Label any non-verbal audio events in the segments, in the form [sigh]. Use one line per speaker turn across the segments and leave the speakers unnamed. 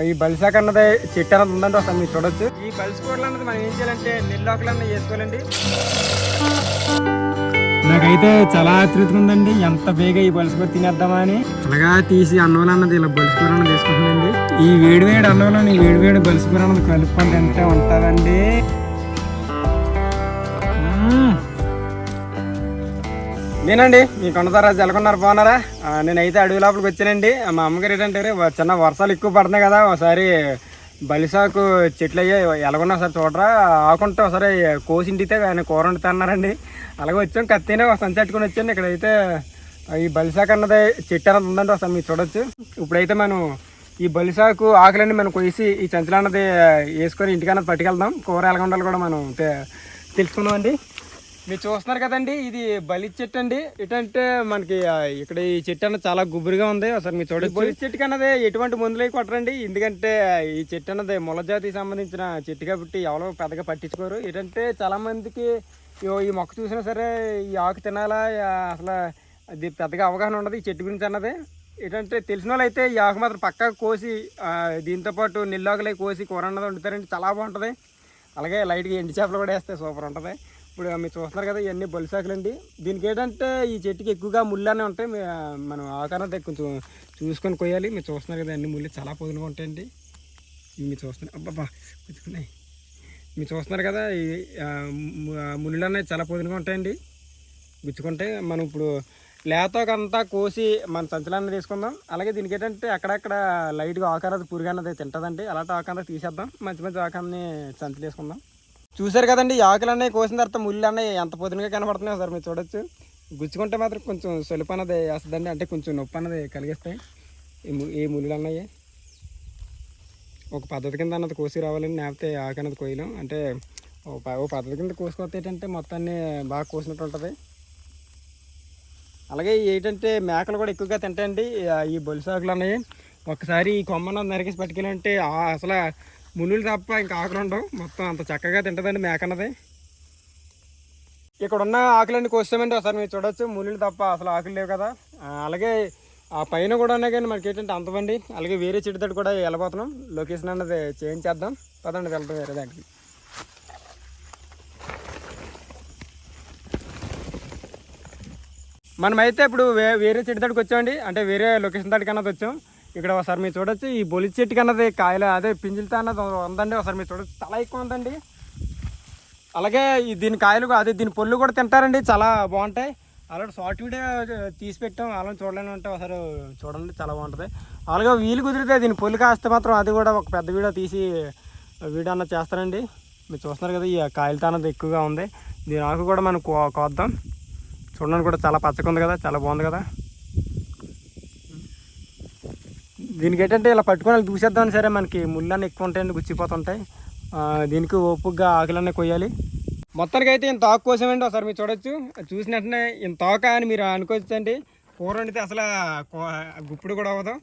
ఈ బలిసాక అన్నది చెట్టు అన్నది ఉందండి ఒకసారి మీరు చూడొచ్చు. ఈ బలిసికూరలు అన్నది మనం ఏం చేయాలంటే నెల్లాకులు అన్నది వేసుకోవాలండి నాకైతే చాలా ఆతృతగా ఉందండి. ఎంత బేగా ఈ బలిసికూర తినేద్దామా అని అలాగా తీసి అన్నం అన్నది ఇలా బలిసికూర అన్నది వేసుకుంటుందండి ఈ వేడి వేడి అన్నంలో ఈ వేడి వేడి బలిసికూర అన్నది కలుపుకొని తింటే ఉంటుందండి. నేనండి మీ కొండతారా జలకొన్నారు బాగున్నారా? నేనైతే అడవి లోపలికి వచ్చానండి. మా అమ్మగారు ఏంటంటే చిన్న వర్షాలు ఎక్కువ పడుతున్నాయి కదా ఒకసారి బలిసాకు చెట్లు అయ్యే ఎలాగొన్నా ఒకసారి చూడరా ఆకుంటే ఒకసారి కోసింటితే ఆయన కూర వండుతా అన్నారండి. అలాగే వచ్చాం కత్తినే ఒక సంచి పెట్టుకొని వచ్చాను. ఇక్కడైతే ఈ బలిసాకు అన్నది చెట్టు అన్నది ఉందండి ఒకసారి మీరు చూడొచ్చు. ఇప్పుడైతే మనం ఈ బలిసాకు ఆకులన్నీ మనం కొయ్సి ఈ సంచులు అన్నది వేసుకొని ఇంటికన్నది పట్టుకెళ్దాం. కూర ఎలాగ ఉండాలి కూడా మనం తెలుసుకుందాం అండి మీరు చూస్తున్నారు కదండి ఇది బలి చెట్టు అండి. ఎటంటే మనకి ఇక్కడ ఈ చెట్టు అన్నది చాలా గుబురుగా ఉంది. ఒకసారి మీరు చూడండి బలి చెట్టుకి అన్నది ఎటువంటి మందులు అవి కొట్టరండి ఎందుకంటే ఈ చెట్టు అన్నది మొలజాతికి సంబంధించిన చెట్టు కాబట్టి ఎవరో పెద్దగా పట్టించుకోరు. ఏంటంటే చాలా మందికి ఈ మొక్క చూసినా సరే ఈ ఆకు తినాలా అసలు అది పెద్దగా అవగాహన ఉండదు ఈ చెట్టు గురించి అన్నది. ఏంటంటే తెలిసిన వాళ్ళు అయితే ఈ ఆకు మాత్రం పక్కా కోసి దీంతోపాటు దీంతో పాటు కోసి కూర అన్నది వండుతారండి. చాలా బాగుంటుంది. అలాగే లైట్గా ఎండి చేపలు కూడా వేస్తే సూపర్ ఉంటుంది. ఇప్పుడు మీరు చూస్తున్నారు కదా ఇవన్నీ బొలిసాకులు అండి దీనికి ఏంటంటే ఈ చెట్టుకి ఎక్కువగా ముళ్ళనే ఉంటాయి. మనం ఆకారం కొంచెం చూసుకొని కొయ్యాలి. మీరు చూస్తున్నారు కదా అన్ని ముళ్ళు చాలా పొదులుగా ఉంటాయండి. ఇవి మీరు చూస్తున్నారు అబ్బాబా గుచ్చుకున్నాయి మీరు చూస్తున్నారు కదా ఈ ముళ్ళు అనేవి చాలా పొదులుగా ఉంటాయండి. గుచ్చుకుంటే మనం ఇప్పుడు లేతకంతా కోసి మన సంచలనం తీసుకుందాం. అలాగే దీనికి ఏంటంటే అక్కడక్కడ లైట్గా ఆకారం పురుగు అన్నది తింటుందండి. అలాంటి ఆకారం తీసేద్దాం. మంచి మంచి ఆకారాన్ని సంచులు వేసుకుందాం చూసారు కదండి ఆకులు అన్నవి కోసిన తర్వాత ముళ్ళు అన్నవి ఎంత పొద్దునగా కనబడుతున్నాయో సార్ మీరు చూడొచ్చు. గుచ్చుకుంటే మాత్రం కొంచెం సొలుపు అన్నది వేస్తుందండి అంటే కొంచెం నొప్పి అన్నది కలిగిస్తాయి. ఈ ము- ఈ ముళ్ళు అన్నాయి ఒక పద్ధతి కింద అన్నది కోసి రావాలండి లేకపోతే ఆకు అన్నది కోయలేం అంటే ఓ ఓ పద్ధతి కింద కోసుకొస్తే ఏంటంటే మొత్తాన్ని బాగా కోసినట్టు ఉంటుంది. అలాగే ఏంటంటే మేకలు కూడా ఎక్కువగా తింటాయండి. ఈ బొలిసాకులు అన్నవి ఒకసారి ఈ కొమ్మను నరికేసి పట్టుకెళ్ళంటే అసలు మునులు తప్ప ఇంకా ఆకులు ఉండవు. మొత్తం అంత చక్కగా తింటుందండి మేకన్నది. ఇక్కడ ఉన్న ఆకులన్నీ కోస్తామండి ఒకసారి మీరు చూడొచ్చు. మునులు తప్ప అసలు ఆకులు లేవు కదా. అలాగే ఆ పైన కూడా ఉన్నాయి కానీ మనకి ఏంటంటే అంతమంది అలాగే వేరే చెట్టు తోటి కూడా వెళ్ళబోతున్నాం. లొకేషన్ అన్నది చేంజ్ చేద్దాం. పదండి వెళ్తాం వేరే దానికి. మనమైతే ఇప్పుడు వే వేరే చెట్టు దగ్గరికి వచ్చామండి. అంటే వేరే లొకేషన్ దగ్గరికి అన్నది వచ్చాం. ఇక్కడ ఒకసారి మీరు చూడొచ్చు ఈ బొలి చెట్టుకి అన్నది కాయలు అదే పింజిలతో అన్నది ఉందండి. ఒకసారి మీరు చూడొచ్చు చాలా ఎక్కువ ఉందండి. అలాగే ఈ దీని కాయలు కూడా- అదే దీని పొల్లు కూడా తింటారండి చాలా బాగుంటాయి. అలాంటి షార్ట్ వీడియో తీసి పెట్టాం అలా చూడలేని ఉంటే ఒకసారి చూడండి చాలా బాగుంటుంది. అలాగే వీలు కుదిరితే దీని పొల్లు కాస్తే మాత్రం అది కూడా ఒక పెద్ద వీడియో తీసి వీడియో అన్నది చేస్తారండి మీరు చూస్తున్నారు కదా ఈ కాయలతో అన్నది ఎక్కువగా ఉంది. దీని ఆకు కూడా మనం కో కోద్దాం. చూడడానికి కూడా చాలా పచ్చగా ఉంది కదా చాలా బాగుంది కదా. దీనికి ఏంటంటే ఇలా పట్టుకొని వెళ్ళి దూసేద్దామని సరే మనకి ముళ్ళన్నీ ఎక్కువ ఉంటాయండి గుచ్చిపోతుంటాయి దీనికి ఓపుగా ఆకులన్నీ కొయ్యాలి. మొత్తానికి అయితే ఇంత ఆకు కోసమండి ఒకసారి మీరు చూడొచ్చు. చూసిన వెంటనే ఇంత ఆక అని మీరు అనుకోవచ్చండి. కూర వండితే అసలు గుప్పుడు కూడా అవ్వదు.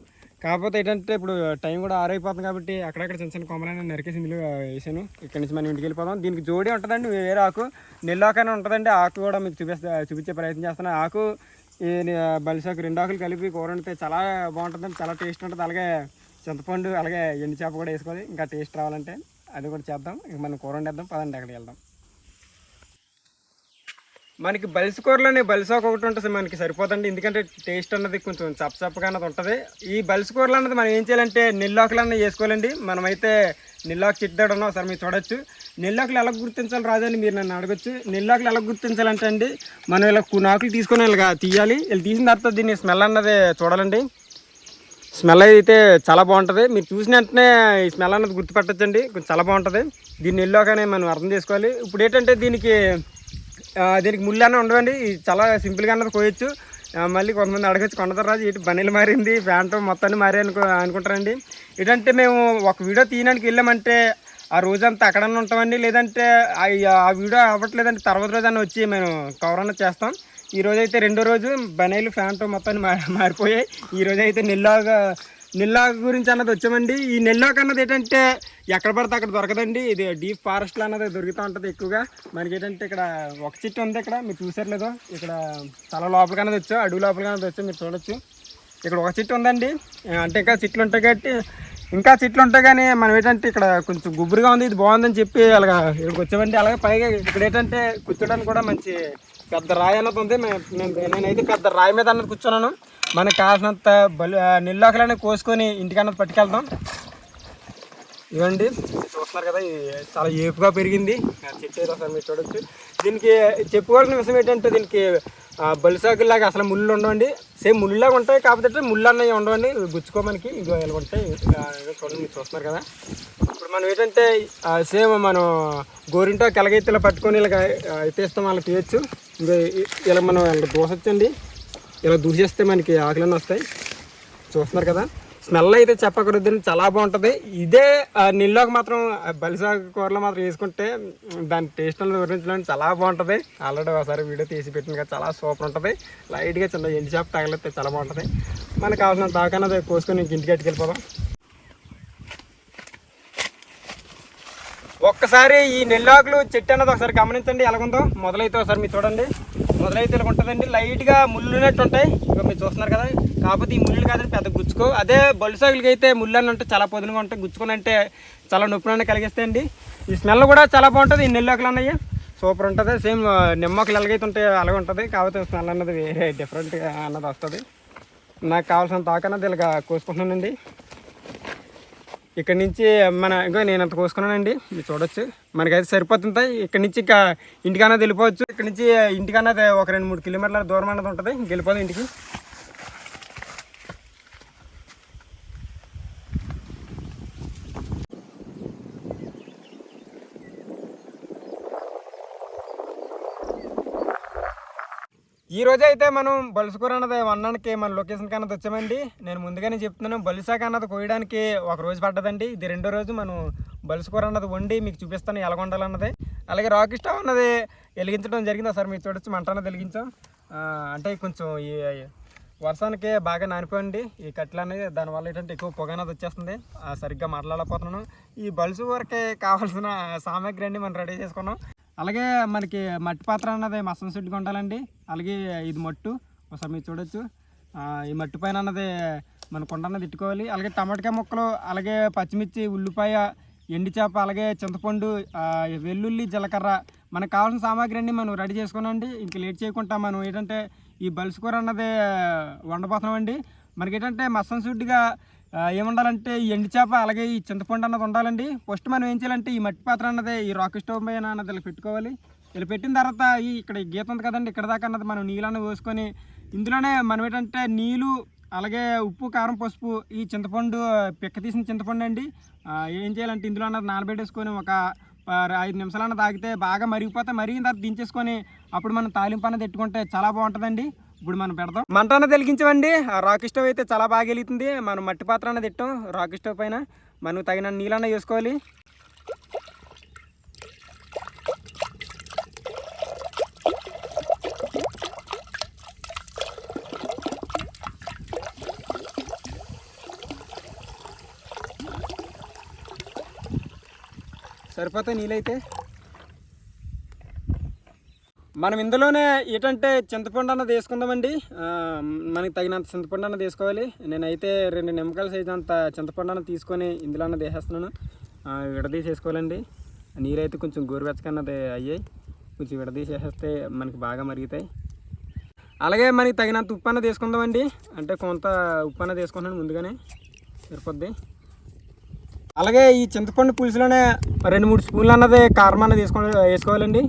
కాకపోతే ఏంటంటే ఇప్పుడు టైం కూడా ఆరైపోతుంది కాబట్టి అక్కడక్కడ చిన్న చిన్న కొమ్మలని నరికేసి ఇందులో వేసాను. ఇక్కడ నుంచి మనం ఇంటికి వెళ్ళిపోదాం దీనికి జోడి ఉంటుందండి వేరే ఆకు. నెల్లాకనే ఉంటుందండి. ఆకు కూడా మీకు చూపిస్తా చూపించే ప్రయత్నం చేస్తున్నాను ఆకు ఈ బలిసాకు రెండు ఆకులు కలిపి కూర వండితే చాలా బాగుంటుందండి చాలా టేస్ట్ ఉంటుంది. అలాగే చింతపండు అలాగే ఎండు చేప కూడా వేసుకోవాలి. ఇంకా టేస్ట్ రావాలంటే అది కూడా చేద్దాం. ఇక మనం కూర వండేద్దాం. పదండి అక్కడికి వెళ్దాం. మనకి బలిసికూరలోనే బలిసాకు ఒకటి ఉంటుంది మనకి సరిపోతుంది ఎందుకంటే టేస్ట్ అన్నది కొంచెం చప్పచప్పగా అన్నది ఉంటుంది. ఈ బలిసి కూరలు అన్నది మనం ఏం చేయాలంటే నిల్లాకులు అన్నది వేసుకోవాలండి. మనమైతే నిల్లాకు చిట్టాడు ఉన్నాం సార్ మీరు చూడొచ్చు. నిల్లాకులు ఎలా గుర్తించాలి రాదని మీరు నన్ను అడగచ్చు. నిల్లాకులు ఎలా గుర్తించాలంటే అండి మనం ఇలా కొన్ని తీసుకొని ఇలాగా తీయాలి. ఇలా తీసిన తర్వాత దీన్ని స్మెల్ అన్నది చూడాలండి. స్మెల్ అయితే చాలా బాగుంటుంది. మీరు చూసిన వెంటనే ఈ స్మెల్ అన్నది గుర్తుపెట్టచ్చండి. కొంచెం చాలా బాగుంటుంది. దీన్ని నిల్లాకనే మనం అర్థం చేసుకోవాలి. ఇప్పుడు ఏంటంటే దీనికి దీనికి ముళ్ళు అన్న ఉండవండి చాలా సింపుల్గా అన్నది కోయచ్చు. మళ్ళీ కొంతమంది అడగచ్చు కొండతరాజు ఇటు బనీలు మారింది ప్యాంటు మొత్తాన్ని మారే అనుకో అనుకుంటారండి. ఏంటంటే మేము ఒక వీడియో తీయడానికి వెళ్ళామంటే ఆ రోజంతా అక్కడన్నా ఉంటామండి. లేదంటే ఆ- వీడియో అవ్వట్లేదంటే తర్వాత రోజు అన్న వచ్చి మేము కవర్ అన్న చేస్తాం. ఈ రోజైతే రెండో రోజు బనీలు ఫ్యాంటు మొత్తాన్ని మారి మారిపోయాయి. ఈ రోజు అయితే నెల్లాగా నెల్లాకు గురించి అన్నది వచ్చామండి. ఈ నెల్లాకు అన్నది ఏంటంటే ఎక్కడ పడితే అక్కడ దొరకదండి. ఇది డీప్ ఫారెస్ట్లో అన్నది దొరుకుతూ ఉంటుంది ఎక్కువగా. మనకి ఏంటంటే ఇక్కడ ఒక చెట్టు ఉంది ఇక్కడ. మీరు చూసారు లేదో? ఇక్కడ తల లోపలికి అన్నది వచ్చా అడుగు లోపలికి అన్నది వచ్చా మీరు చూడొచ్చు. ఇక్కడ ఒక చెట్టు ఉందండి. అంటే ఇంకా చెట్లు ఉంటాయి కాబట్టి ఇంకా చెట్లు ఉంటాయి కానీ మనం ఏంటంటే ఇక్కడ కొంచెం గుబురుగా ఉంది. ఇది బాగుందని చెప్పి అలాగా ఇక్కడికి వచ్చామండి. అలాగే పైగా ఇక్కడ ఏంటంటే కూర్చోడానికి కూడా మంచి పెద్ద రాయి అన్నది ఉంది. నేనైతే పెద్ద రాయి మీద అన్నది కూర్చున్నాను. మనకు కావాల్సినంత బలి నిల్లోకలనే కోసుకొని ఇంటికన్నది పట్టుకెళ్తాం ఇవ్వండి. చూస్తున్నారు కదా చాలా ఏపుగా పెరిగింది. ఆ చెట్టు ఒకసారి మీరు చూడొచ్చు. దీనికి చెప్పుకోవాల్సిన విషయం ఏంటంటే దీనికి బలిసాకులాగా అసలు ముళ్ళు ఉండవండి. సేమ్ ముళ్ళలాగా ఉంటాయి కాకపోతే ముళ్ళు అన్నవి ఉండవండి గుచ్చుకో గుచ్చుకోమనికి ఇగో ఇలా ఉంటాయి. చూడండి మీరు చూస్తున్నారు కదా. ఇప్పుడు మనం ఏంటంటే సేమ్ మనం గోరింటో కెలగైతే ఇలా పట్టుకొని ఇలా ఎత్తేస్తాం వాళ్ళకి తీయచ్చు. ఇంకా ఇలా మనం ఇలా దూసొచ్చండి. ఇలా దూసేస్తే మనకి ఆకులన్నీ వస్తాయి. చూస్తున్నారు కదా. స్మెల్ అయితే చెప్పకూడదు చాలా బాగుంటుంది. ఇదే ఆ, మాత్రం బలిసాగు కూరలో మాత్రం వేసుకుంటే దాని టేస్ట్ అనేది వివరించడానికి చాలా బాగుంటుంది. ఆల్రెడీ ఒకసారి వీడియో తీసి పెట్టిన చాలా సూపర్ ఉంటుంది. లైట్గా చిన్న ఎండి చేప తగలితే చాలా బాగుంటుంది. మనకు కావాల్సిన దాకన్నది కోసుకొని ఇంక ఇంటికి ఎట్టుకెళ్ళిపోదాం ఒక్కసారి ఈ నెల్లాకులు చెట్టు అన్నది ఒకసారి గమనించండి. ఎలాగుందో? మొదలైతే ఒకసారి మీరు చూడండి. మొదలైతే ఇలా ఉంటుందండి. లైట్గా ముళ్ళు ఉన్నట్టు ఉంటాయి ఇక మీరు చూస్తున్నారు కదా. కాకపోతే ఈ ముళ్ళు కాదండి పెద్ద గుచ్చుకో. అదే బొలిసాగులకి అయితే ముళ్ళు అని ఉంటే చాలా పొదునుగా ఉంటాయి. గుచ్చుకొని అంటే చాలా నొప్పిని కలిగిస్తాయండి ఈ స్మెల్ కూడా చాలా బాగుంటుంది. ఈ నెల్లోకలు అన్నయ్య. సూపర్ ఉంటుంది. సేమ్ నిమ్మకలు ఎలాగైతే ఉంటే అలాగే ఉంటుంది. కాకపోతే స్మెల్ అన్నది వేరే డిఫరెంట్గా అన్నది వస్తుంది. నాకు కావాల్సిన తాకన్నది ఇలాగ కోసుకుంటున్నానండి. ఇక్కడ నుంచి మన ఇంకా నేను అంత కోసుకున్నానండి? మీరు చూడొచ్చు. మనకైతే సరిపోతుంది ఇక్కడ నుంచి ఇంకా ఇంటికన్నా వెళ్ళిపోవచ్చు. ఇక్కడ నుంచి ఇంటికన్నా ఒక రెండు మూడు కిలోమీటర్ల దూరం అన్నది ఉంటుంది. ఇంక వెళ్ళిపోదాం ఇంటికి. ఈ రోజు అయితే మనం బలుసుకూర అన్నది వండడానికి మన లొకేషన్ కన్నది వచ్చామండి. నేను ముందుగానే చెప్తున్నాను బలుసాక అన్నది కోయడానికి ఒక రోజు పడ్డదండి. ఇది రెండో రోజు మనం బలుసుకూర అన్నది వండి మీకు చూపిస్తాను ఎలా వండాలన్నది అలాగే రాక్ స్టవ్ అన్నది వెలిగించడం జరిగింది ఒకసారి మీరు చూడొచ్చు మంట అన్నది వెలిగించాం. అంటే కొంచెం ఈ వర్షానికి బాగా నానిపోయింది. ఈ కట్టెలు అనేది దానివల్ల ఏంటంటే ఎక్కువ పొగ అనేది వచ్చేస్తుంది. సరిగ్గా మాట్లాడకపోతున్నాను ఈ బలుసు వరకే కావాల్సిన సామాగ్రి అన్ని మనం రెడీ చేసుకున్నాం. అలాగే మనకి మట్టి పాత్ర అన్నది మసం సుట్టుగా ఉండాలండి అలాగే ఇది మట్టు. ఒకసారి మీరు చూడొచ్చు. ఈ మట్టి పైన అన్నది మన కొండ అన్నది ఇట్టుకోవాలి. అలాగే టమాటకాయ ముక్కలు అలాగే పచ్చిమిర్చి ఉల్లిపాయ ఎండి చేప అలాగే చింతపండు వెల్లుల్లి జీలకర్ర. మనకు కావాల్సిన సామాగ్రి అన్ని మనం రెడీ చేసుకున్నాండి ఇంక లేట్ చేయకుండా మనం ఏంటంటే ఈ బలుసుకూర అన్నది వండబోతున్నామండి. మనకి ఏంటంటే మసం సుడ్డుగా ఏముండాలంటే ఈ ఎండి చేప అలాగే ఈ చింతపండు అన్నది ఉండాలండి. ఫస్ట్ మనం ఏం చేయాలంటే ఈ మట్టి పాత్ర అన్నది ఈ రాక్ స్టవ్ పైన అన్నది ఇలా పెట్టుకోవాలి. ఇలా పెట్టిన తర్వాత ఈ ఇక్కడ గీత ఉంది కదండి ఇక్కడ దాకా అన్నది మనం నీళ్ళని పోసుకొని ఇందులోనే మనం ఏంటంటే నీళ్ళు అలాగే ఉప్పు కారం పసుపు ఈ చింతపండు పిక్క తీసిన చింతపండు అండి. ఏం చేయాలంటే ఇందులో అన్నది నానబెట్టేసుకొని ఒక ఐదు నిమిషాలు అన్నది తాగితే బాగా మరిగిపోతే మరిగిన తర్వాత దించేసుకొని అప్పుడు మనం తాలింపు అన్నది పెట్టుకుంటే చాలా బాగుంటుందండి. ఇప్పుడు మనం పెడదాం. మంట అన్న తెలిగించమండి ఆ రాక్ స్టవ్ అయితే చాలా బాగా వెలుగుతుంది మనం మట్టి పాత్ర అన్నది తిట్టాం. రాక్ స్టవ్ పైన మనం తగిన నీళ్ళన్న వేసుకోవాలి. సరిపోతాయి నీళ్ళైతే మనం ఇందులోనే ఏంటంటే చింతపండు అన్నది వేసుకుందామండి. మనకి తగినంత చింతపండు అన్నది వేసుకోవాలి. నేనైతే రెండు నిమ్మకాయలు సైజ్ అంత చింతపండు అన్నది తీసుకొని ఇందులో అన్నది వేసేస్తున్నాను. విడదీసేసుకోవాలండి. నీరైతే కొంచెం గోరువెచ్చకన్నది అయ్యాయి. కొంచెం విడదీసేసేస్తే మనకి బాగా మరుగుతాయి. అలాగే మనకి తగినంత ఉప్పు అన్నది వేసుకుందామండి. అంటే కొంత ఉప్పు అన్నది వేసుకుంటున్నాను ముందుగానే. సరిపోద్ది. అలాగే ఈ చింతపండు పులుసులోనే రెండు మూడు స్పూన్లు అన్నది కారం అన్నది వేసుకో వేసుకోవాలండి.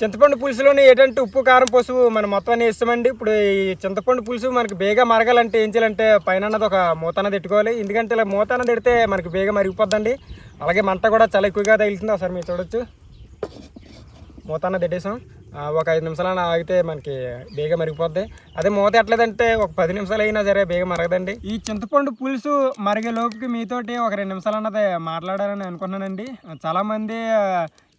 చింతపండు పులుసులోని ఏంటంటే ఉప్పు కారం పసుపు మనం మొత్తం అన్ని వేస్తామండి. ఇప్పుడు ఈ చింతపండు పులుసు మనకి బేగా మరగాలంటే ఏం చేయాలంటే పైన అన్నది ఒక మూత అన్నది పెట్టుకోవాలి ఎందుకంటే ఇలా మూత అన్నది పెడితే మనకి బేగా మరిగిపోద్దండి. అలాగే మంట కూడా చాలా ఎక్కువగా తగులుతుంది ఒకసారి మీరు చూడొచ్చు. మూత అన్నది పెట్టేసాం ఒక ఐదు నిమిషాలు ఆగితే మనకి బేగ మరిగిపోద్ది. అదే మూత ఎట్లేదంటే ఒక పది నిమిషాలు అయినా సరే బేగ మరగదండి. ఈ చింతపండు పులుసు మరిగే లోపుకి మీతోటి ఒక రెండు నిమిషాలు అన్నది మాట్లాడాలని అనుకున్నానండి చాలామంది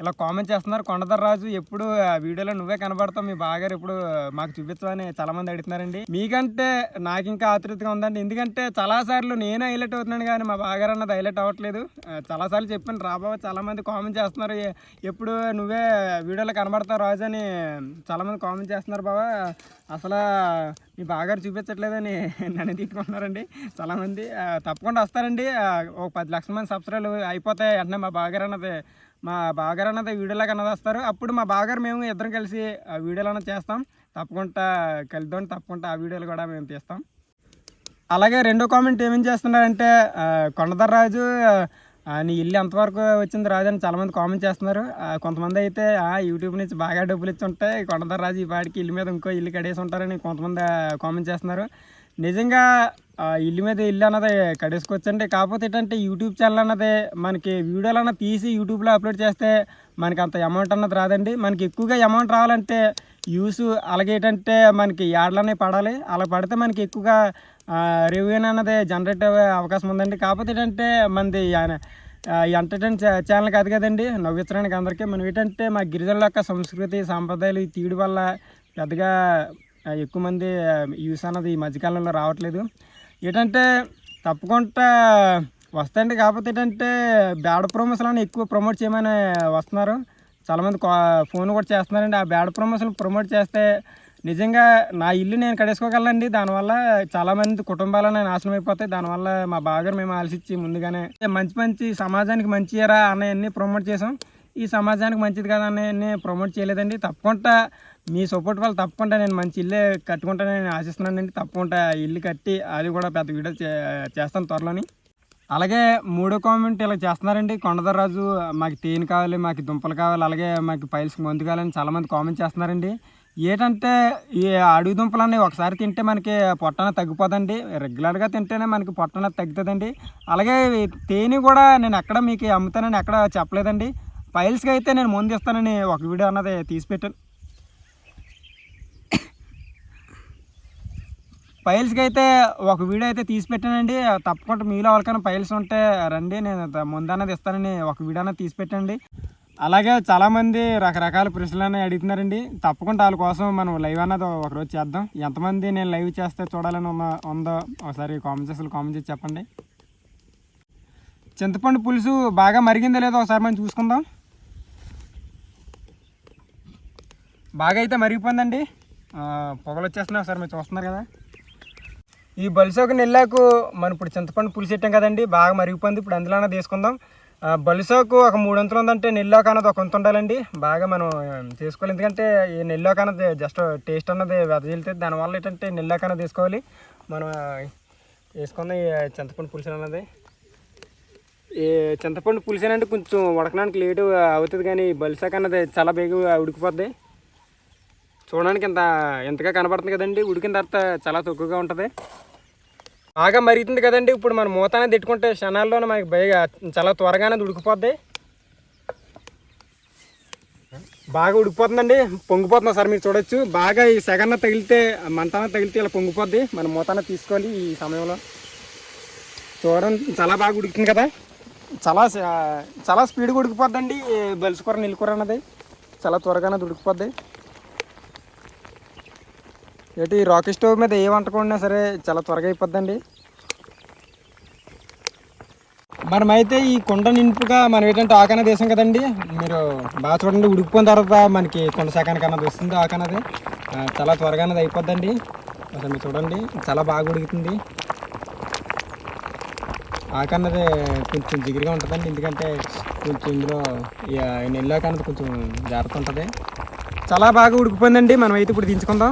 ఇలా కామెంట్ చేస్తున్నారు. కొండదర్ రాజు ఎప్పుడు ఆ వీడియోలో నువ్వే కనబడతావు. మీ బాగారు ఎప్పుడు మాకు చూపించమని చాలా మంది అడుగుతున్నారండి. మీకంటే నాకు ఇంకా ఆతృతగా ఉందండి. ఎందుకంటే చాలా సార్లు నేను హైలైట్ అవుతున్నాను కానీ మా బాగారు అన్నది హైలైట్ అవ్వట్లేదు. చాలా సార్లు చెప్పాను రాబాబు చాలా మంది కామెంట్ చేస్తున్నారు. ఎప్పుడు నువ్వే వీడియోలో కనబడతావు రాజు అని చాలా మంది కామెంట్ చేస్తున్నారు బాబా అసలు మీ బాగారు చూపించట్లేదని [laughs] నన్ను తిట్టుకుంటున్నారండి. చాలామంది తప్పకుండా వస్తారండి. ఒక పది లక్షల మంది సబ్స్క్రైబ్ అయిపోతాయి. అంటే మా బాగారు అన్నది మా బాగారు అన్నది వీడియోలాగా అన్నది వస్తారు. అప్పుడు మా బాగారు మేము ఇద్దరం కలిసి వీడియోలు అన్నది చేస్తాం. తప్పకుండా కలుద్దాం తప్పకుండా ఆ వీడియోలు కూడా మేము తీస్తాం. అలాగే రెండో కామెంట్ ఏమేం చేస్తున్నారంటే ఆ, కొండదర్రాజు నీ ఇల్లు ఎంతవరకు వచ్చింది రాజు అని చాలామంది కామెంట్ చేస్తున్నారు. కొంతమంది అయితే ఆ, యూట్యూబ్ నుంచి బాగా డబ్బులు ఇచ్చి ఉంటాయి కొండదర్రాజు ఈ పాటికి ఇల్లు మీద ఇంకో ఇల్లు కడేసి ఉంటారని కొంతమంది కామెంట్ చేస్తున్నారు. నిజంగా ఆ, ఇల్లు మీద ఇల్లు అన్నది కడేసుకోవచ్చండి. కాకపోతే ఏంటంటే యూట్యూబ్ ఛానల్ అన్నది మనకి వీడియోలు అన్న తీసి యూట్యూబ్లో అప్లోడ్ చేస్తే మనకి అంత అమౌంట్ అన్నది రాదండి. మనకి ఎక్కువగా అమౌంట్ రావాలంటే యూస్ అలాగే ఏంటంటే మనకి యాడ్లనే పడాలి. అలా పడితే మనకి ఎక్కువగా రివ్యూ అన్నది జనరేట్ అయ్యే అవకాశం ఉందండి. కాకపోతే ఏంటంటే మనది ఎంటర్టైన్ ఛానల్ కాదు కదండి. నవ్వించడానికి అందరికీ మనం ఏంటంటే మా గిరిజనుల యొక్క సంస్కృతి సాంప్రదాయాలు ఈ తీయడం వల్ల పెద్దగా ఎక్కువ మంది యూస్ అన్నది ఈ మధ్యకాలంలో రావట్లేదు. ఏంటంటే తప్పకుండా వస్తాయండి. కాకపోతే ఏంటంటే బ్యాడ్ ప్రమోషన్లను ఎక్కువ ప్రమోట్ చేయమని వస్తున్నారు. చాలామంది ఫోన్ కూడా చేస్తున్నారండి. ఆ బ్యాడ్ ప్రమోషన్ ప్రమోట్ చేస్తే నిజంగా నా ఇల్లు నేను కడేసుకోగలండి దానివల్ల చాలామంది కుటుంబాలు నాశనం అయిపోతాయి. దానివల్ల మా బాగా మేము ఆలోచించి ముందుగానే మంచి మంచి సమాజానికి మంచిరా అన్నవన్నీ ప్రమోట్ చేసాం ఈ సమాజానికి మంచిది కదా అన్నవన్నీ ప్రమోట్ చేయలేదండి. తప్పకుండా మీ సపోర్ట్ వల్ల తప్పకుండా నేను మంచి ఇల్లే కట్టుకుంటానని ఆశిస్తున్నానండి. తప్పకుండా ఇల్లు కట్టి అది కూడా పెద్ద వీడియో చే- చేస్తాను త్వరలోని. అలాగే మూడో కామెంట్ ఇలా చేస్తున్నారండి. కొండదరాజు మాకు తేనె కావాలి మాకు దుంపలు కావాలి అలాగే మాకు పైల్స్ మందు కావాలని చాలామంది కామెంట్ చేస్తున్నారండి. ఏంటంటే ఈ అడుగు దుంపలన్నీ ఒకసారి తింటే మనకి పొట్టన తగ్గిపోదండి. రెగ్యులర్గా తింటేనే మనకి పొట్టన తగ్గుతుందండి. అలాగే తేనె కూడా నేను ఎక్కడ మీకు అమ్ముతానని ఎక్కడ చెప్పలేదండి. పైల్స్కి అయితే నేను ముందు ఇస్తానని ఒక వీడియో అన్నది తీసి పెట్టాను. పైల్స్కి అయితే ఒక వీడియో అయితే తీసి పెట్టానండి. తప్పకుండా మీలో ఎవరికైనా పైల్స్ ఉంటే రండి. నేను ముందన్నది ముందు అన్నది ఇస్తానని ఒక వీడియో అన్నది తీసి పెట్టండి. అలాగే చాలామంది రకరకాల ప్రశ్నలు అనేవి అడుగుతున్నారండి. తప్పకుండా వాళ్ళ కోసం మనం లైవ్ అన్నది ఒకరోజు చేద్దాం. ఎంతమంది నేను లైవ్ చేస్తే చూడాలని ఉందో ఒకసారి కామెంట్ చేసి కామెంట్ చేసి చెప్పండి. చింతపండు పులుసు బాగా మరిగిందో లేదో ఒకసారి మనం చూసుకుందాం. బాగా అయితే మరిగిపోయిందండి. పొగలు వచ్చేస్తున్నాయి. ఒకసారి మీరు చూస్తున్నారు కదా. ఈ బలుసోక నెల్లాకు మనం ఇప్పుడు చింతపండు పులుసు పెట్టాం కదండి బాగా మరిగిపోయింది. ఇప్పుడు అందులోనే తీసుకుందాం. బలుసోకు ఒక మూడు వంతులు ఉందంటే నెల్లోక అన్నది ఒక వంతు ఉండాలండి. బాగా మనం తీసుకోవాలి. ఎందుకంటే ఈ నెల్లోక అన్నది జస్ట్ టేస్ట్ అన్నది వెదజల్లుతుంది దానివల్ల ఏంటంటే నెల్లోక అన్నది తీసుకోవాలి. మనం వేసుకుందాం ఈ చింతపండు పులుసు అన్నది. ఈ చింతపండు పులుసు అంటే కొంచెం ఉడకడానికి లేటు అవుతుంది కానీ బలుసాక అన్నది చాలా బేగా ఉడికిపోద్ది. చూడడానికి ఇంత ఎంతగా కనబడుతుంది కదండి? ఉడికిన తర్వాత చాలా తక్కువగా ఉంటుంది. బాగా మరుగుతుంది కదండి? ఇప్పుడు మనం మూత అనేది తిట్టుకుంటే క్షణాల్లోనే మనకి బయగా చాలా త్వరగానే ఉడికిపోద్ది. బాగా ఉడికిపోతుందండి. పొంగిపోతుంది సార్ మీరు చూడొచ్చు. బాగా ఈ సెగన్న తగిలితే మంటన తగిలితే ఇలా పొంగిపోద్ది. మనం మూతాన తీసుకోండి ఈ సమయంలో. చూడండి చాలా బాగా ఉడుకుతుంది కదా? చాలా చాలా స్పీడ్గా ఉడికిపోద్దండి. బలుసుకూర నిలుకూర కూర అన్నది. చాలా త్వరగానే ఉడికిపోద్ది. ఏంటి ఈ రాకెట్ స్టవ్ మీద ఏ వంట వండినా సరే చాలా త్వరగా అయిపోద్దండి. మనమైతే ఈ కొండ నింపుగా మనం ఏంటంటే ఆకన దేశం కదండి మీరు బాగా చూడండి ఉడికిపోయిన తర్వాత మనకి కొండ శాఖానికి అన్నది వస్తుంది ఆకనది చాలా త్వరగా అన్నది అయిపోద్దండి. అసలు మీరు చూడండి చాలా బాగా ఉడుకుతుంది. ఆకన్నది కొంచెం జిగిరిగా ఉంటుందండి ఎందుకంటే కొంచెం ఇందులో నెల్లాకన్నది కొంచెం జాగ్రత్త ఉంటుంది. చాలా బాగా ఉడికిపోయిందండి మనం అయితే ఇప్పుడు దించుకుందాం.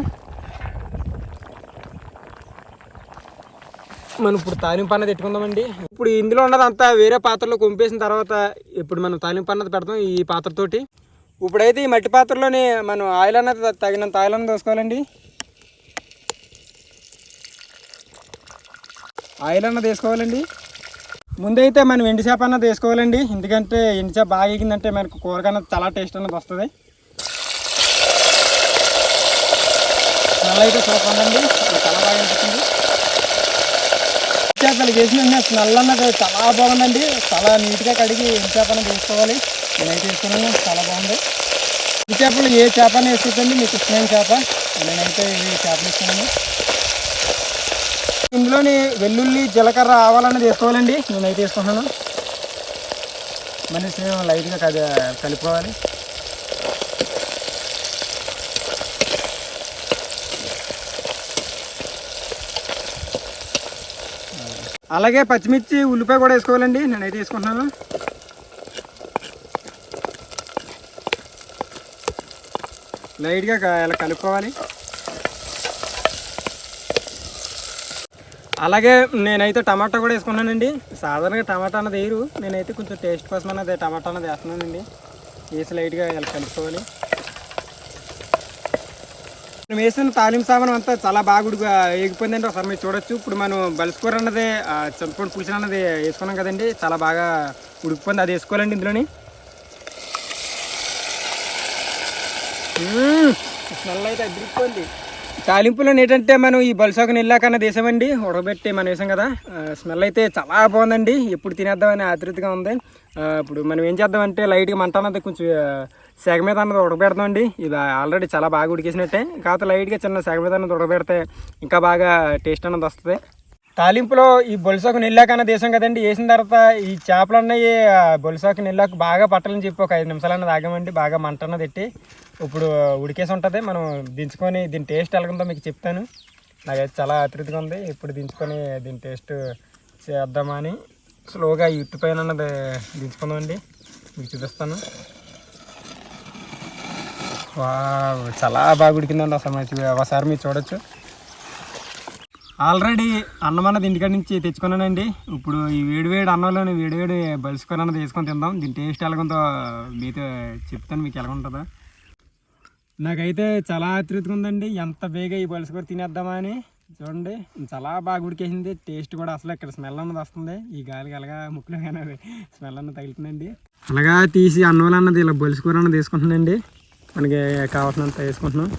మనం ఇప్పుడు తాలింపు అన్నది పెట్టుకుందామండి. ఇప్పుడు ఇందులో ఉన్నదంతా వేరే పాత్రలో కొంపేసిన తర్వాత ఇప్పుడు మనం తాలింపు అన్నది పెడతాం ఈ పాత్రతోటి. ఇప్పుడైతే ఈ మట్టి పాత్రలోని మనం ఆయిల్ అన్నది తగినంత ఆయిల్ అన్నది వేసుకోవాలండి. ఆయిల్ అన్నది వేసుకోవాలండి. ముందైతే మనం ఎండు చేప అన్నది వేసుకోవాలండి. ఎందుకంటే ఎండు చేప బాగా ఎగిందంటే మనకు కూరగా అన్నది చాలా టేస్ట్ అన్నది వస్తుంది. నల్ల అయితే సూపర్ ఉందండి చాలా బాగా అనిపిస్తుంది. చేపలు వేసిన స్మెల్ అన్నది చాలా బాగుందండి. చాలా నీట్గా కడిగి ఏం చేపను తీసుకోవాలి వేసుకోవాలి నేనైతే వేసుకున్నాను చాలా బాగుంది. ఈ చేపలు ఏ చేప అని మీకు ఇష్టమైన చేప. నేనైతే ఈ చేపలు ఇస్తున్నాను. ఇందులోని వెల్లుల్లి జీలకర్ర ఆవాలన్నది వేసుకోవాలండి. నేనైతే వేసుకున్నాను మనిషి లైట్గా కలుపుకోవాలి అలాగే పచ్చిమిర్చి ఉల్లిపాయ కూడా వేసుకోవాలండి. నేనైతే వేసుకుంటున్నాను. లైట్గా ఇలా కలుపుకోవాలి. అలాగే నేనైతే టమాటా కూడా వేసుకున్నానండి సాధారణంగా టమాటా అన్నది వేయరు. నేనైతే కొంచెం టేస్ట్ కోసం అన్నది టమాటా అన్నది వేస్తున్నానండి. వేసి లైట్గా ఇలా కలుపుకోవాలి. మనం వేసిన తాలింపు సామాన్ అంతా చాలా బాగా ఉడికి ఎగిపోయిందండి ఒకసారి మీరు చూడొచ్చు. ఇప్పుడు మనం బలుసుకూర అన్నది ఆ, చింతపండు పులుసు అన్నది వేసుకున్నాం కదండి. చాలా బాగా ఉడికిపోయింది. అది వేసుకోవాలండి ఇందులోని. స్మెల్ అయితే అదిరిపోయింది. తాలింపులో ఏంటంటే మనం ఈ బలుసాకుని వెళ్ళాకన్నా వేసామండి ఉడకబెట్టి మనం వేసాం కదా. స్మెల్ అయితే చాలా బాగుందండి. ఎప్పుడు తినేద్దామని ఆతృతగా ఉంది. ఇప్పుడు మనం ఏం చేద్దామంటే లైట్గా మంట అన్నది కొంచెం సెగ మీద అన్నది ఉడకబెడదామండి ఇది ఆల్రెడీ చాలా బాగా ఉడికేసినట్టే. కాకపోతే లైట్గా చిన్న సెగ మీద అన్నది ఉడకబెడితే ఇంకా బాగా టేస్ట్ అన్నది వస్తుంది. తాలింపులో ఈ బొలిసాకు నెల్లాకన్న దేశం కదండి. వేసిన తర్వాత ఈ చేపలు అన్నవి బొలిసాకు నెల్లాకు బాగా పట్టాలని చెప్పి ఒక ఐదు నిమిషాలు అన్నది ఆగామండి. బాగా మంట అన్నది ఇప్పుడు ఉడికేసి ఉంటుంది. మనం దించుకొని దీని టేస్ట్ ఎలాగుందో మీకు చెప్తాను. నాకైతే చాలా ఆతృతగా ఉంది. ఇప్పుడు దించుకొని దీని టేస్ట్ చేద్దామని స్లోగా ఈ ఇట్టు పైన అన్నది దించుకుందామండి. మీకు చూపిస్తాను. చాలా బాగా ఉడికిందండి అసలు మంచి ఒకసారి మీరు చూడొచ్చు. ఆల్రెడీ అన్నం అన్నది ఇంటికాడ నుంచి తెచ్చుకున్నానండి. ఇప్పుడు ఈ వేడివేడి అన్నంలోని వేడివేడి బలుసుకొని అన్నది వేసుకొని తిందాం. దీని టేస్ట్ ఎలాగుందో మీతో చెప్తాను మీకు ఎలా ఉంటుందో. నాకైతే చాలా ఆతృతగా ఉందండి. ఎంత బేగా ఈ బలుసుకూర తినేద్దామా అని చూడండి. చాలా బాగా ఉడికేసింది. టేస్ట్ కూడా అసలు ఇక్కడ స్మెల్ అన్నది వస్తుంది. ఈ గాలికి అలాగా ముక్కులో కానీ స్మెల్ అన్నది తగులుతుందండి. అలాగా తీసి అన్నంలో అన్నది ఇలా బలుసుకూర అన్నది తీసుకుంటుందండి మనకి కావాల్సినంత వేసుకుంటున్నాం.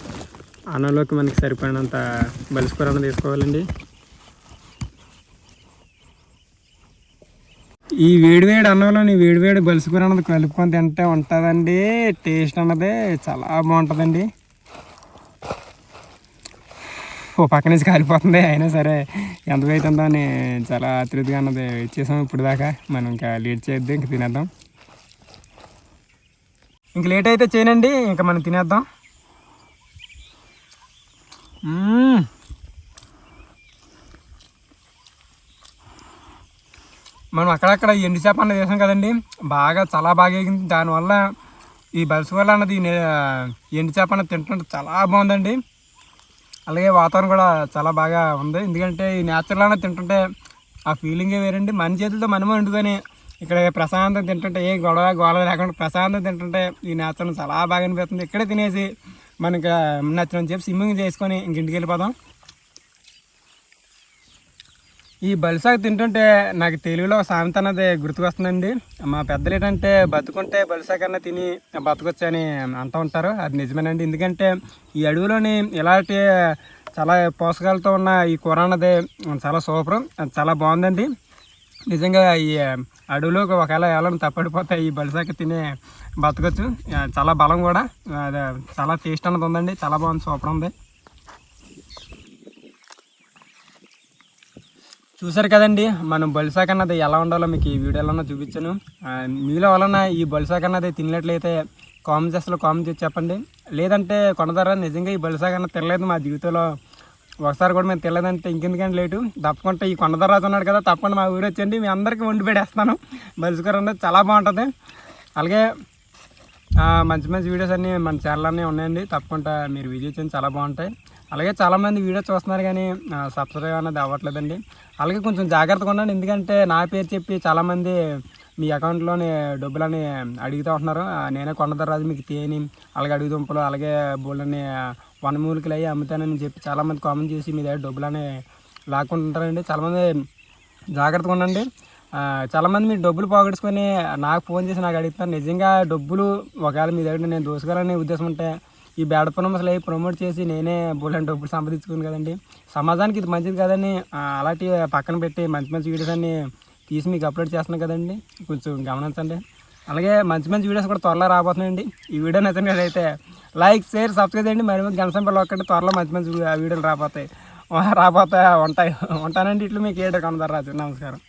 అన్నంలోకి మనకి సరిపడినంత బలుసుకూర అన్నది వేసుకోవాలండి ఈ వేడివేడి అన్నంలోని వేడివేడి బలుసుకూర అన్నది కలుపుకొని తింటే ఉంటుందండి. టేస్ట్ అన్నది చాలా బాగుంటుందండి. ఓ పక్క నుంచి కాలిపోతుంది. అయినా సరే ఎంత అవుతుందో అని చాలా ఆతృతగా అన్నది ఇచ్చేసాం. ఇప్పుడు దాకా మనం ఇంకా లేట్ చేయొద్దు ఇంక తినేద్దాం. ఇంక లేట్ అయితే చేయనండి ఇంకా మనం తినేద్దాం. మనం అక్కడక్కడ ఎండు చేప అన్నది వేసాం కదండి బాగా చాలా బాగా ఎగింది దానివల్ల ఈ బలసవల్ల అన్నది నే- ఎండు చేప అన్నది తింటుంటే చాలా బాగుందండి. అలాగే వాతావరణం కూడా చాలా బాగా ఉంది. ఎందుకంటే ఈ న్యాచురల్ అన్నది తింటుంటే ఆ ఫీలింగే వేరండి. మన చేతులతో మనమే వండుకొని ఇక్కడ ప్రశాంతం తింటుంటే ఏ గొడవ గొడవ లేకుండా ప్రశాంతం తింటుంటే ఈ నచ్చడం చాలా బాగా అనిపిస్తుంది. ఇక్కడే తినేసి మనకి నచ్చడం చెప్పి స్విమ్మింగ్ చేసుకొని ఇంక ఇంటికి వెళ్ళిపోదాం. ఈ బలిసాగు తింటుంటే నాకు తెలుగులో ఒక సామెత అన్నది గుర్తుకొస్తుందండి. మా పెద్దలు ఏంటంటే బతుకుంటే బలిసాగు అన్న తిని బతకొచ్చని అంటూ ఉంటారు. అది నిజమేనండి. ఎందుకంటే ఈ అడవిలోని ఇలాంటి చాలా పోషకాలతో ఉన్న ఈ కూర అన్నది చాలా సూపర్ చాలా బాగుందండి. నిజంగా ఈ అడవిలో ఒకవేళ ఎవరైనా తప్పడిపోతే ఈ బలిసాక తినే బతకచ్చు. చాలా బలం కూడా. చాలా టేస్ట్ అన్నది ఉందండి. చాలా బాగుంది. సూపర్ ఉంది. చూసారు కదండి మనం బలిసాక్ అన్నది ఎలా ఉండాలో మీకు ఈ వీడియోలో చూపించాను. మీలో వలన ఈ బలిసాక్ అన్నది తినట్లయితే కామెంట్ చేస్తలో కామెంట్ చేసి చెప్పండి. లేదంటే కొనదారా నిజంగా ఈ బలిసాక్ అన్నది తినలేదు మా జీవితంలో. ఒకసారి కూడా మేము తెలియదంటే ఇంకెందుకంటే లేటు? తప్పకుండా ఈ కొండదరాజు ఉన్నాడు కదా తప్పకుండా మా ఊరు వచ్చండి మీ అందరికీ వండి పెడేస్తాను బలిసుకూర అన్నది చాలా బాగుంటుంది. అలాగే మంచి మంచి వీడియోస్ అన్నీ మన ఛానల్ అన్నీ ఉన్నాయండి. తప్పకుండా మీరు వీడియో చేయండి చాలా బాగుంటాయి. అలాగే చాలామంది వీడియో చూస్తున్నారు కానీ సబ్స్క్రైబ్ అనేది అవ్వట్లేదండి. అలాగే కొంచెం జాగ్రత్తగా ఉండండి. ఎందుకంటే నా పేరు చెప్పి చాలామంది మీ అకౌంట్లోని డబ్బులని అడుగుతూ ఉంటున్నారు. నేనే కొండదరాజు మీకు తేని అలాగే అడుగు దుంపలు అలాగే బోళ్ళని వనమూలికలు అయ్యి అమ్ముతానని చెప్పి చాలామంది కామెంట్ చేసి మీ దగ్గర డబ్బులు అనే లాక్కుంటుంటారండి చాలామంది జాగ్రత్తగా ఉండండి. చాలామంది మీరు డబ్బులు పోగొట్టుకొని నాకు ఫోన్ చేసి నాకు అడుగుతాను నిజంగా డబ్బులు ఒకవేళ మీ దగ్గర నేను దోసుకోవాలనే ఉద్దేశం ఉంటే ఈ బ్యాడ్ పనులు అసలు అవి ప్రమోట్ చేసి నేనే బోలెన్ డబ్బులు సంపాదించుకుని కదండి. సమాజానికి ఇది మంచిది కదని అలాంటివి అలాంటి పక్కన పెట్టి మంచి మంచి వీడియోస్ అన్ని తీసి మీకు అప్లోడ్ చేస్తున్నాను కదండి. కొంచెం గమనించండి. అలాగే మంచి మంచి వీడియోస్ కూడా త్వరలో రాబోతున్నాయండి. ఈ వీడియో నచ్చినట్లయితే లైక్ షేర్ సబ్స్క్రైబ్ చేయండి. మరి గంట సంపలు ఒక్కటి త్వరలో మంచి మంచి వీడియోలు రాబోతాయి. రాబోతాయి ఉంటాయి. ఉంటానండి. ఇట్లు మీకు ఏడు కనదరాజు నమస్కారం.